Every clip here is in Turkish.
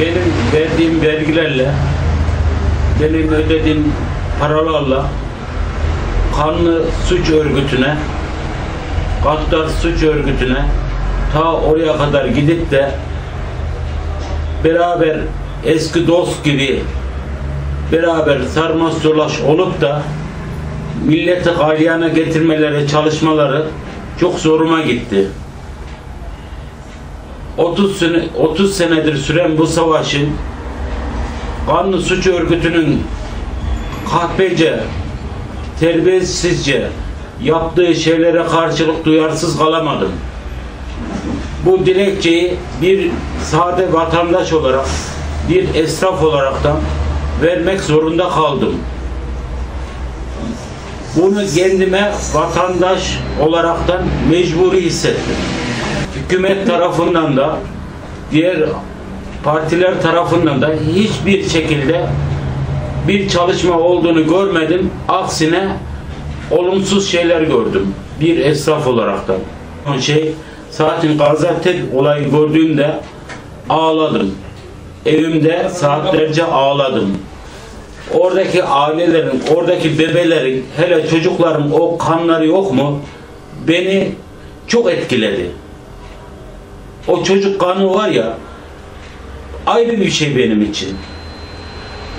benim verdiğim vergilerle, benim ödediğim paralarla kanlı suç örgütüne, Gattar suç örgütüne ta oraya kadar gidip de beraber eski dost gibi beraber sarmaş dolaş olup da milleti galyana getirmeleri, çalışmaları çok zoruma gitti. 30 sene 30 senedir süren bu savaşın kanlı suç örgütünün kahpece, terbiyesizce yaptığı şeylere karşılık duyarsız kalamadım. Bu dilekçeyi bir sade vatandaş olarak, bir esnaf olaraktan vermek zorunda kaldım. Bunu kendime vatandaş olaraktan mecburi hissettim. Hükümet tarafından da diğer partiler tarafından da hiçbir şekilde bir çalışma olduğunu görmedim. Aksine olumsuz şeyler gördüm. Bir esnaf olaraktan. O şey zaten Gaziantep olayı gördüğümde ağladım. Evimde saatlerce ağladım. Oradaki ailelerin, oradaki bebelerin, hele çocukların o kanları yok mu? Beni çok etkiledi. O çocuk kanı var ya ayrı bir şey benim için.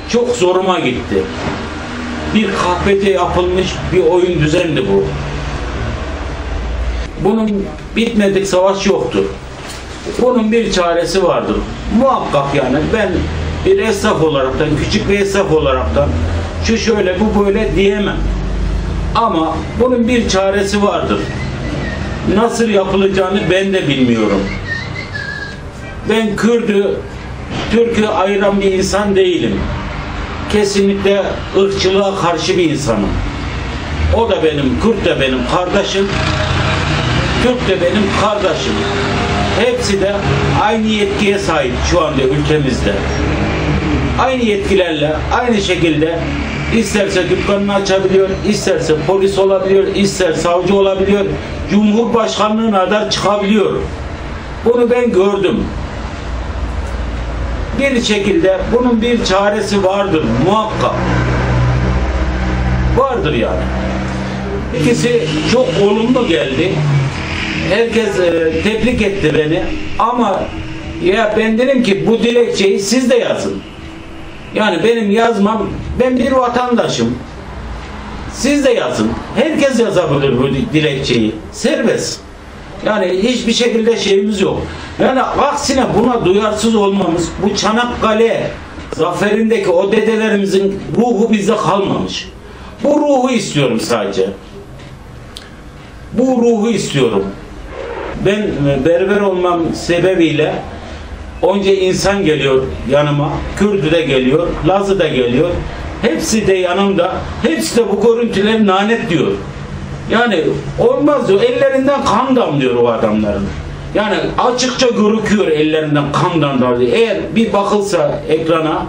Çok zoruma gitti. Bir kahvede yapılmış bir oyun düzendi bu. Bunun bitmedik savaş yoktur. Bunun bir çaresi vardır. Muhakkak yani ben bir esnaf olaraktan, küçük bir esnaf olaraktan şu şöyle bu böyle diyemem. Ama bunun bir çaresi vardır. Nasıl yapılacağını ben de bilmiyorum. Ben Kürdü, Türk'ü ayıran bir insan değilim. Kesinlikle ırkçılığa karşı bir insanım. O da benim, Kürt de benim kardeşim, Türk de benim kardeşim. Hepsi de aynı yetkiye sahip şu anda ülkemizde. Aynı yetkilerle, aynı şekilde isterse dükkanını açabiliyor, isterse polis olabiliyor, ister savcı olabiliyor, cumhurbaşkanlığına kadar çıkabiliyor. Bunu ben gördüm. Bir şekilde bunun bir çaresi vardır muhakkak. Vardır yani. İkisi çok olumlu geldi. Herkes e, tebrik etti beni. Ama ya ben dedim ki bu dilekçeyi siz de yazın. Yani benim yazmam, ben bir vatandaşım. Siz de yazın. Herkes yazabilir bu dilekçeyi. Serbest. Yani hiçbir şekilde şeyimiz yok. Yani aksine buna duyarsız olmamız, bu Çanakkale zaferindeki o dedelerimizin ruhu bizde kalmamış. Bu ruhu istiyorum sadece. Bu ruhu istiyorum. Ben berber olmam sebebiyle onca insan geliyor yanıma. Kürdü de geliyor, Lazı da geliyor. Hepsi de yanımda. Hepsi de bu görüntüleri lanet diyor. Yani olmaz diyor. Ellerinden kan damlıyor o adamların. Yani açıkça görüküyor ellerinden kan damlıyor. Eğer bir bakılsa ekrana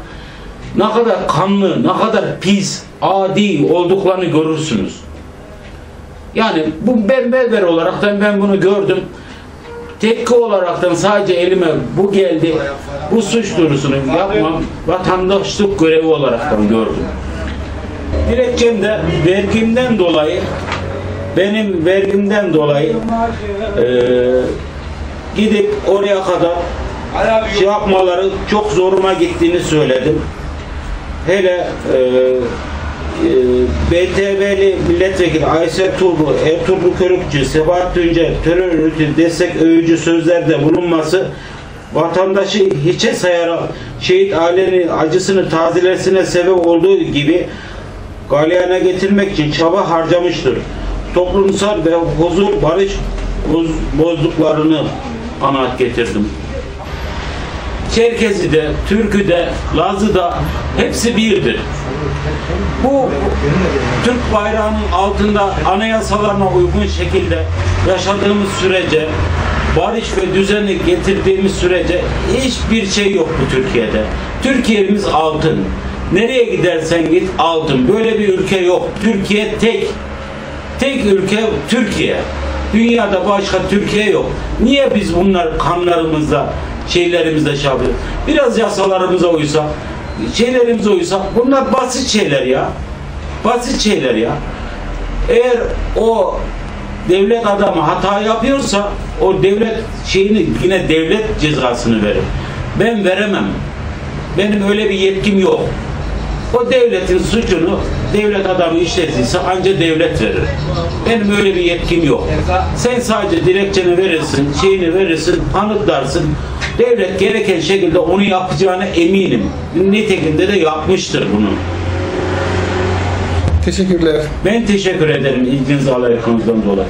ne kadar kanlı, ne kadar pis, adi olduklarını görürsünüz. Yani bu ben berber olaraktan ben bunu gördüm. Tepki olaraktan sadece elime bu geldi. Bu suç duyurusunu yapmam vatandaşlık görevi olaraktan gördüm. Dilekçemde vergimden dolayı benim vergimden dolayı e, gidip oraya kadar şey yapmaları çok zoruma gittiğini söyledim. Hele e, e, BTV'li milletvekili Aysel Turbu, Ertuğrul Körükçü, Sebahat Tünce terör örgütü destek övücü sözlerde bulunması vatandaşı hiçe sayarak şehit ailenin acısını tazelesine sebep olduğu gibi galyana getirmek için çaba harcamıştır. Toplumsal ve huzur barış boz, bozduklarını kanaat getirdim. Çerkezi de, Türk'ü de, Laz'ı da hepsi birdir. Bu Türk bayrağının altında anayasalarına uygun şekilde yaşadığımız sürece barış ve düzeni getirdiğimiz sürece hiçbir şey yok bu Türkiye'de. Türkiye'miz altın. Nereye gidersen git altın. Böyle bir ülke yok. Türkiye tek. Tek ülke Türkiye. Dünyada başka Türkiye yok. Niye biz bunlar kanlarımızda şeylerimizde şey yapıyor. Biraz yasalarımıza uysak, şeylerimize uysak bunlar basit şeyler ya. Basit şeyler ya. Eğer o devlet adamı hata yapıyorsa o devlet şeyini yine devlet cezasını verir. Ben veremem. Benim öyle bir yetkim yok. O devletin suçunu devlet adamı işlettiyse anca devlet verir. Benim öyle bir yetkim yok. Sen sadece dilekçeni verirsin, şeyini verirsin, kanıtlarsın. Devlet gereken şekilde onu yapacağına eminim. Nitekim de yapmıştır bunu. Teşekkürler. Ben teşekkür ederim ilginiz alakanızdan dolayı.